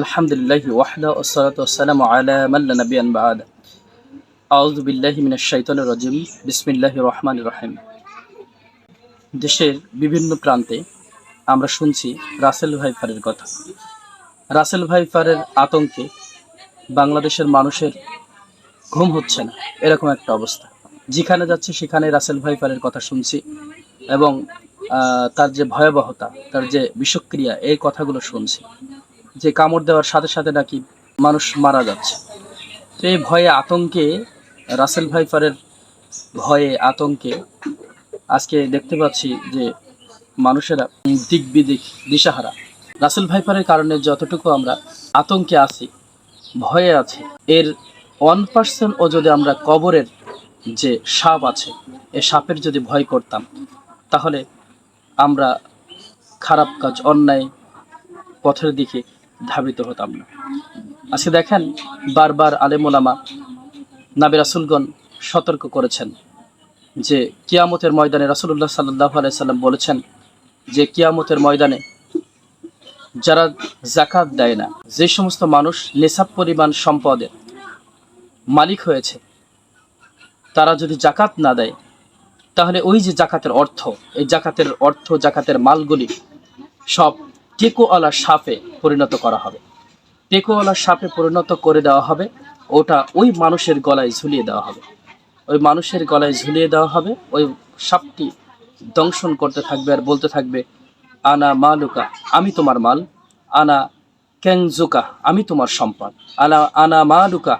আলহামদুলিল্লাহ ওয়াহদা ওসলাত ওসালাম আলা মাল্লা নবিয়ান বাদ। আউযু বিল্লাহি মিনাশ শাইতানির রাজিম। বিসমিল্লাহির রহমানির রহিম। দেশের বিভিন্ন প্রান্তে আমরা শুনছি রাসেল ভাইফারের কথা। রাসেল ভাইফারের আতঙ্কে বাংলাদেশের মানুষের ঘুম হচ্ছে না। এরকম একটা অবস্থা। যেখানে যাচ্ছে সেখানে রাসেল ভাইফারের কথা শুনছি এবং তার যে ভয়াবহতা, তার যে বিষক্রিয়া, এই কথাগুলো শুনছি। যে কামড় দেওয়ার সাথে সাথে নাকি মানুষ মারা যাচ্ছে। তো এই ভয়ে আতঙ্কে, রাসেল ভাইফারের ভয়ে আতঙ্কে আজকে দেখতে পাচ্ছি যে মানুষেরা দিক বিদিক দিশাহারা। রাসেল ভাইফারের কারণে যতটুকু আমরা আতঙ্কে আছি, ভয়ে আছি, এর ওয়ান পার্সেন্ট ও যদি আমরা কবরের যে সাপ আছে, এ সাপের যদি ভয় করতাম, তাহলে আমরা খারাপ কাজ, অন্যায় পথের দিকে ধাবিত হতাম না। আজকে দেখেন বারবার আলেমোলামা নাবি রাসুলগণ সতর্ক করেছেন যে কিয়ামতের ময়দানে রাসুল্লাহ সাল্লাহ আলাইসাল্লাম বলেছেন যে কিয়ামতের ময়দানে যারা জাকাত দেয় না, যে সমস্ত মানুষ নেশাব পরিমাণ সম্পদের মালিক হয়েছে, তারা যদি জাকাত না দেয়, তাহলে ওই যে জাকাতের অর্থ, এই জাকাতের অর্থ জাকাতের মালগুলি সব টেকোওয়ালা সাপে পরিণত করা হবে। টেকোওয়ালা সাপে পরিণত করে দেওয়া হবে, ওটা ওই মানুষের গলায় ঝুলিয়ে দেওয়া হবে। ওই মানুষের গলায় ঝুলিয়ে দেওয়া হবে, ওই সাপটি দংশন করতে থাকবে আর বলতে থাকবে, আনা মালুকা, আমি তোমার মাল। আনা ক্যাংজুকা আমি তোমার সম্পদ। আনা আনা মালুকা,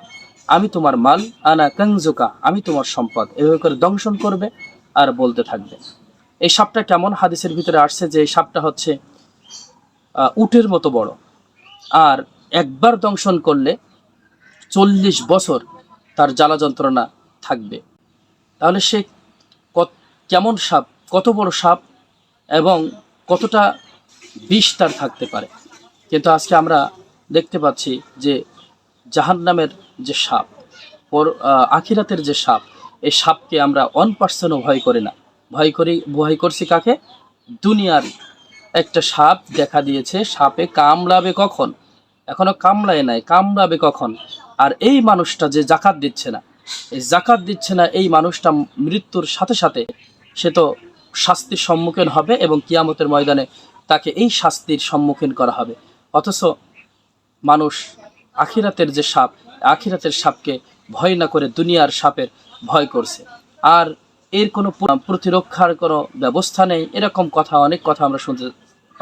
আমি তোমার মাল। আনা ক্যাংজুকা আমি তোমার সম্পদ। এভাবে করে দংশন করবে আর বলতে থাকবে। এই সাপটা কেমন? হাদিসের ভিতরে আসছে যে এই সাপটা হচ্ছে উটের মতো বড়। আর একবার দংশন করলে চল্লিশ বছর তার জ্বালা যন্ত্রণা থাকবে। তাহলে সে কেমন সাপ, কত বড় সাপ এবং কতটা বিষ তার থাকতে পারে। কিন্তু আজকে আমরা দেখতে পাচ্ছি যে জাহান্নামের যে সাপ, পর আখিরাতের যে সাপ, এই সাপকে আমরা ওয়ান পার্সেন্টও ভয় করি না। ভয় করি, ভয় করছি কাকে? দুনিয়ার একটা সাপ দেখা দিয়েছে, সাপে কামড়াবে কখন? এখনও কামড়ায় নাই, কামড়াবে কখন? আর এই মানুষটা যে জাকাত দিচ্ছে না, এই জাকাত দিচ্ছে না, এই মানুষটা মৃত্যুর সাথে সাথে সে তো শাস্তির সম্মুখীন হবে এবং কিয়ামতের ময়দানে তাকে এই শাস্তির সম্মুখীন করা হবে। অথচ মানুষ আখিরাতের যে সাপ, আখিরাতের সাপকে ভয় না করে দুনিয়ার সাপের ভয় করছে। আর এর কোনো প্রতিরক্ষার কোনো ব্যবস্থা নেই, এরকম কথা, অনেক কথা আমরা শুনতে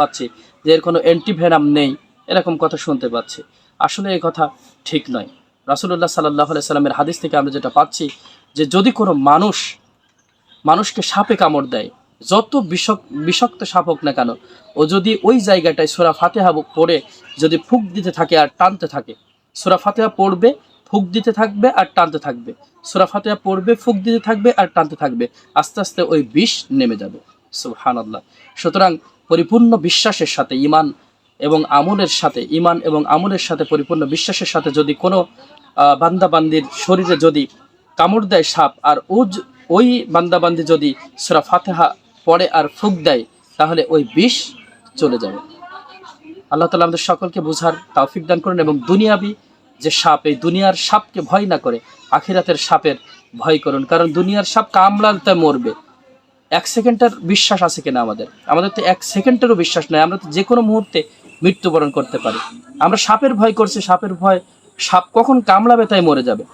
পাচ্ছি যে এর কোনো অ্যান্টিভেনাম নেই, এরকম কথা শুনতে পাচ্ছি। আসলে এই কথা ঠিক নয়। রাসুল্লাহ সাল্লাহ সাল্লামের হাদিস থেকে আমরা যেটা পাচ্ছি যে যদি কোনো মানুষ মানুষকে সাপে কামড় দেয়, যত বিষক বিষাক্ত সাপ হোক না কেন, ও যদি ওই জায়গাটায় সোরা ফাতেহা পড়ে, যদি ফুক দিতে থাকে আর টানতে থাকে, সোরা ফাতেহা পড়বে, ফুক দিতে থাকবে আর টানতে থাকবে। সোরা ফাতেহা পড়বে, ফুক দিতে থাকবে আর টানতে থাকবে। আস্তে আস্তে ওই বিষ নেমে যাবে। সুবহান আল্লাহ সুতরাং পরিপূর্ণ বিশ্বাসের সাথে ইমান এবং আমলের সাথে ইমান এবং আমলের সাথে পরিপূর্ণ বিশ্বাসের সাথে যদি কোনো বান্দাবান্দির শরীরে যদি কামড় দেয় সাপ আর উজ ওই বান্দাবান্দি যদি সুরা ফাতেহা পড়ে আর ফুক দেয়, তাহলে ওই বিষ চলে যাবে। আল্লাহ তালা আমাদের সকলকে বোঝার তৌফিক দান করুন এবং দুনিয়াবি যে সাপ, এই দুনিয়ার সাপকে ভয় না করে, আখিরাতের সাপের ভয় করুন। কারণ দুনিয়ার সাপ কামড়াতে মরবে। এক সেকেন্ডের বিশ্বাস আছে কিনা আমাদের? আমাদের তো এক সেকেন্ডেরও বিশ্বাস নাই। আমরা তো যে কোনো মুহূর্তে মৃত্যুবরণ করতে পারি। আমরা সাপের ভয় করছি, সাপের ভয়, সাপ কখন কামড়াবে তাই মরে যাবে।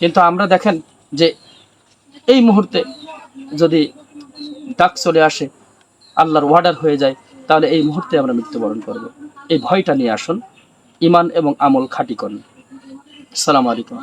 কিন্তু আমরা দেখেন যে এই মুহূর্তে যদি ডাক চলে আসে, আল্লাহর ওয়ার্ডার হয়ে যায়, তাহলে এই মুহূর্তে আমরা মৃত্যুবরণ করব। এই ভয়টা নিয়ে আসুন। ইমান এবং আমল খাঁটি করুন। আসসালামু আলাইকুম।